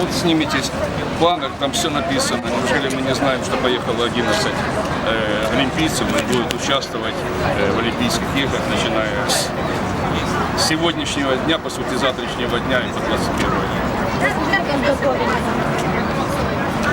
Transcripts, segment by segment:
Вот снимитесь, в планах там все написано. Неужели мы не знаем, что поехало 11 э, олимпийцев и будут участвовать э, в Олимпийских играх, начиная с сегодняшнего дня, по сути, завтрашнего дня и по 21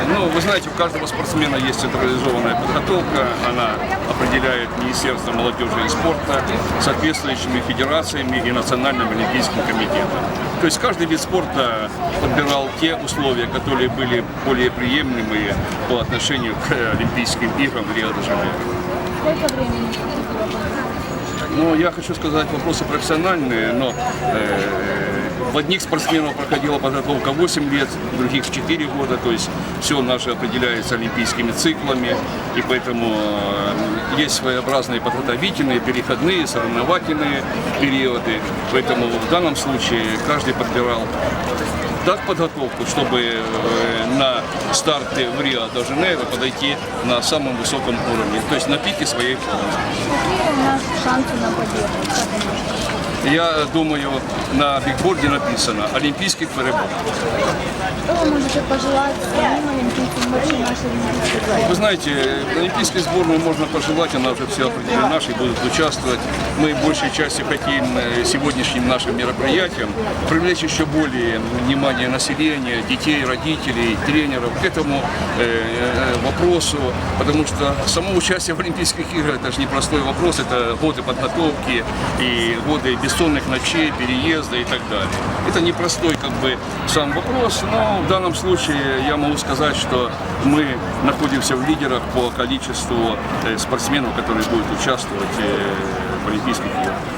Ну, вы знаете, у каждого спортсмена есть централизованная подготовка. Она определяет Министерство молодежи и спорта соответствующими федерациями и Национальным олимпийским комитетом. То есть каждый вид спорта подбирал те условия, которые были более приемлемые по отношению к Олимпийским играм в Рио-де-Жанейро. Сколько времени? Ну, я хочу сказать, вопросы профессиональные, но э, в одних спортсменов проходила подготовка 8 лет, в других 4 года, то есть все наше определяется олимпийскими циклами, и поэтому э, есть своеобразные подготовительные, переходные, соревновательные периоды, поэтому в данном случае каждый подбирал так подготовку, чтобы э, на старте в Рио-де-Жанейро подойти на самом высоком уровне, то есть на пике своей формы. Какие у нас шансы на победу? Я думаю, на бигборде написано «Олимпийский перебор». Можете пожелать самим олимпийцам? Вы знаете, олимпийской сборной можно пожелать, она уже все определена, и будут участвовать. Мы большей частью хотим э, сегодняшним нашим мероприятием привлечь еще более внимание населения, детей, родителей, тренеров к этому э, э, вопросу, потому что само участие в Олимпийских играх это же непростой вопрос, это годы подготовки и годы бессонных ночей, переезда и так далее. Это непростой как бы сам вопрос, но в данном случае я могу сказать, что мы находимся в лидерах по количеству э, спортсменов, которые будут участвовать э, в Олимпийских играх.